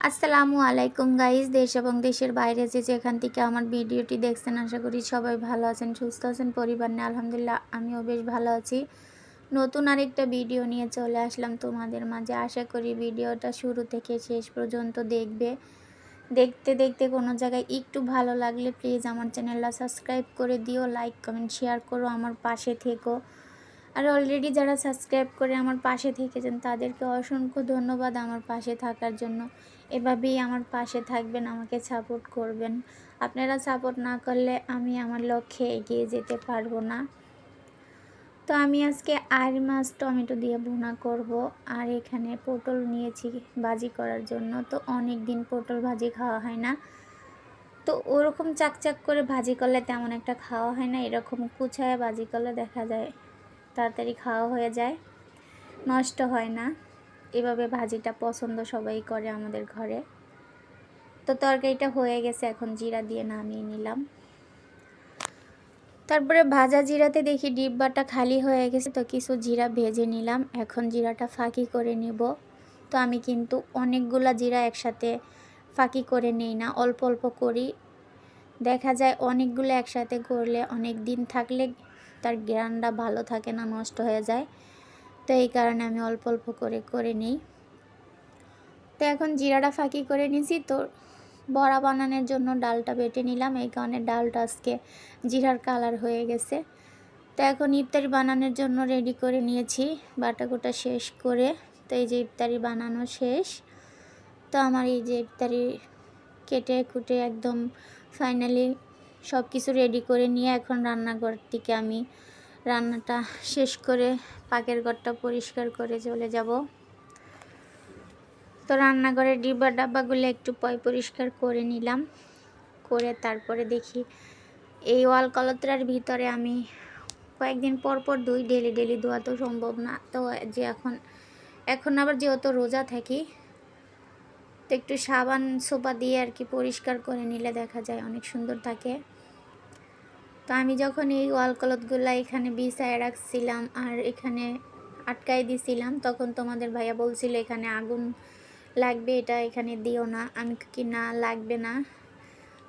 আসসালামু আলাইকুম গাইজ দেশ এবং দেশের বাইরে যে যেখান থেকে আমার ভিডিওটি দেখছেন, আশা করি সবাই ভালো আছেন, সুস্থ আছেন, পরিবার নিয়ে আলহামদুলিল্লাহ আমিও বেশ ভালো আছি। নতুন আরেকটা ভিডিও নিয়ে চলে আসলাম তোমাদের মাঝে। আশা করি ভিডিওটা শুরু থেকে শেষ পর্যন্ত দেখবে। দেখতে দেখতে কোনো জায়গায় একটু ভালো লাগলে প্লিজ আমার চ্যানেলটা সাবস্ক্রাইব করে দিও, লাইক, কমেন্ট, শেয়ার করো, আমার পাশে থেকো। আর অলরেডি যারা সাবস্ক্রাইব করে আমার পাশে থেকেছেন, তাদেরকে অসংখ্য ধন্যবাদ আমার পাশে থাকার জন্য। এভাবেই আমার পাশে থাকবেন, আমাকে সাপোর্ট করবেন। আপনারা সাপোর্ট না করলে আমি আমার লক্ষ্যে এগিয়ে যেতে পারব না। তো আমি আজকে আর মাছ টমেটো দিয়ে ভুনা করব, আর এখানে পটল নিয়েছি ভাজি করার জন্য। তো অনেক দিন পটল ভাজি খাওয়া হয় না। তো ওরকম চাকচাক করে ভাজি করলে তেমন একটা খাওয়া হয় না, এরকম কুচায় ভাজি করলে দেখা যায় তাড়াতাড়ি খাওয়া হয়ে যায়। নষ্ট হয় না। এভাবে ভাজিটা পছন্দ সবাই করে আমাদের ঘরে। তো তরকারিটা হয়ে গেছে, এখন জিরা দিয়ে নামিয়ে নিলাম। তারপরে ভাজা জিরাতে দেখি ডিব্বাটা খালি হয়ে গেছে, তো কিছু জিরা ভেজে নিলাম। এখন জিরাটা ফাঁকি করে নিব। তো আমি কিন্তু অনেকগুলা জিরা একসাথে ফাঁকি করে নেই না, অল্প অল্প করি। দেখা যায় অনেকগুলো একসাথে করলে অনেক দিন থাকলে তার গ্রানটা ভালো থাকে না, নষ্ট হয়ে যায়। তো এই কারণে আমি অল্প অল্প করে করে নিই। তো এখন জিরাটা ফাঁকি করে নিয়েছি। তো বড়া বানানোর জন্য ডালটা বেটে নিলাম। এই কারণে ডালটা আজকে জিরার কালার হয়ে গেছে। তো এখন ইফতারি বানানোর জন্য রেডি করে নিয়েছি। বাটাকুটা শেষ করে তো এই যে ইফতারি বানানো শেষ। তো আমার এই যে ইফতারি কেটে কুটে একদম ফাইনালি সব কিছু রেডি করে নিয়ে এখন রান্নাঘর থেকে আমি রান্নাটা শেষ করে পাকের ঘরটা পরিষ্কার করে চলে যাব। তো রান্নাঘরের ডিব্বা ডাব্বাগুলো একটু পয় পরিষ্কার করে নিলাম। করে তারপরে দেখি এই ওয়াল কলতরার ভিতরে আমি কয়েকদিন পর পর দুই ডেলি ডেলি ধোয়া তো সম্ভব না। তো যে এখন এখন আবার যেহেতু রোজা থাকি, তো একটু সাবান সোপা দিয়ে আর কি পরিষ্কার করে নিলে দেখা যায় অনেক সুন্দর থাকে। তো আমি যখন এই ওয়াল কলতগুলো এখানে বিছায় রাখছিলাম আর এখানে আটকাই দিছিলাম, তখন তোমাদের ভাইয়া বলছিল, এখানে আগুন লাগবে, এটা এখানে দিও না। আমি কি না, লাগবে না।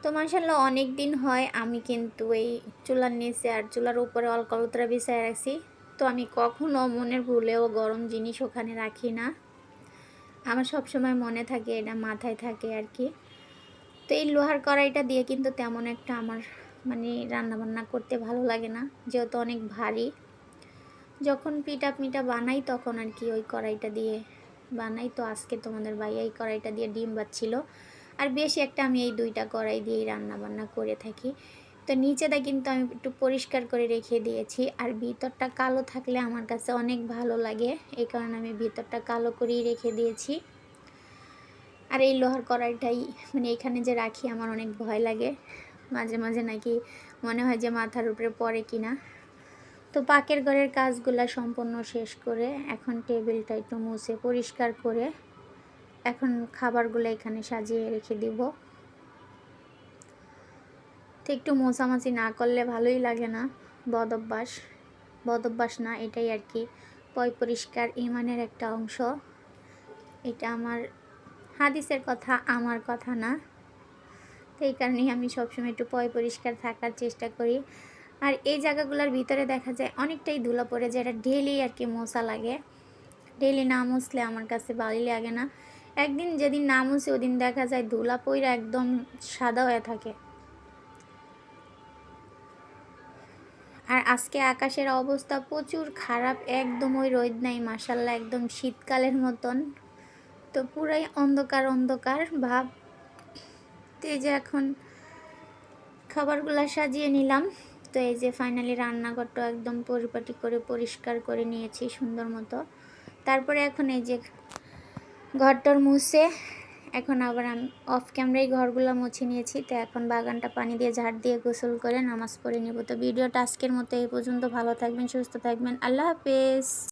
তো মাসাল্লাহ অনেক দিন হয় আমি কিন্তু এই চুলার নিচে আর চুলার উপরে অলকলতরা বিছায় রাখছি। তো আমি কখনো মনের ভুলেও গরম জিনিস ওখানে রাখি না। আমার সব সময় মনে থাকে, এটা মাথায় থাকে আর কি। তো এই লোহার কড়াইটা দিয়ে কিন্তু তেমন একটা আমার মানে রান্নাবান্না করতে ভালো লাগে না, যেহেতু অনেক ভারী। যখন পিঠা পিঠা বানাই তখন আর কি ওই কড়াইটা দিয়ে বানাই। তো আজকে তোমাদের ভাই এই কড়াইটা দিয়ে ডিম বাচ্ছিল। আর বেশি একটা আমি এই দুইটা কড়াই দিয়েই রান্না বান্না করে থাকি। তো নিচেটা কিন্তু আমি একটু পরিষ্কার করে রেখে দিয়েছি। আর ভিতরটা কালো থাকলে আমার কাছে অনেক ভালো লাগে। এই কারণে আমি ভিতরটা কালো করেই রেখে দিয়েছি। আর এই লোহার কড়াইটাই মানে এখানে যে রাখি আমার অনেক ভয় লাগে। মাঝে মাঝে নাকি মনে হয় যে মাথার উপরে পড়ে কিনা। তো পাকের ঘরের কাজগুলো সম্পূর্ণ শেষ করে এখন টেবিলটা একটু মুছে পরিষ্কার করে এখন খাবারগুলো এখানে সাজিয়ে রেখে দিব। তো একটু মোছামাছি না করলে ভালোই লাগে না বদ অভ্যাস বদ অভ্যাস না, এটাই আর কি। পয় পরিষ্কার ইমানের একটা অংশ। এটা আমার হাদিসের কথা, আমার কথা না। তো এই কারণেই আমি সবসময় একটু পয় পরিষ্কার থাকার চেষ্টা করি। আর এই জায়গাগুলোর ভিতরে দেখা যায় অনেকটাই ধুলো পড়ে যায়, এটা ডেলি আর কি মশা লাগে। ডেলি না মুছলে আমার কাছে ভালোই লাগে না। একদিন যেদিন না মুছে ওদিন দেখা যায় ধুলা পইরা একদম সাদা হয়ে থাকে। আর আজকে আকাশের অবস্থা প্রচুর খারাপ, একদম ওই রোদ নাই মাসাল্লাহ একদম শীতকালের মতন। তো পুরাই অন্ধকার অন্ধকার, ভাব। তো এই যে এখন খাবারগুলো সাজিয়ে নিলাম। তো এই যে ফাইনালি রান্নাঘরটা একদম পরিপাটি করে, পরিষ্কার করে নিয়েছি সুন্দর মতো। তারপরে এখন এই যে ঘরটার মুছে, এখন আবার আমি অফ ক্যামেরায় ঘরগুলো মুছে নিয়েছি। তো এখন বাগানটা পানি দিয়ে ঝাড় দিয়ে গোসল করে নামাজ পড়ে নেব। তো ভিডিওটা আজকের মতো এই পর্যন্ত। ভালো থাকবেন, সুস্থ থাকবেন। আল্লাহ হাফেজ।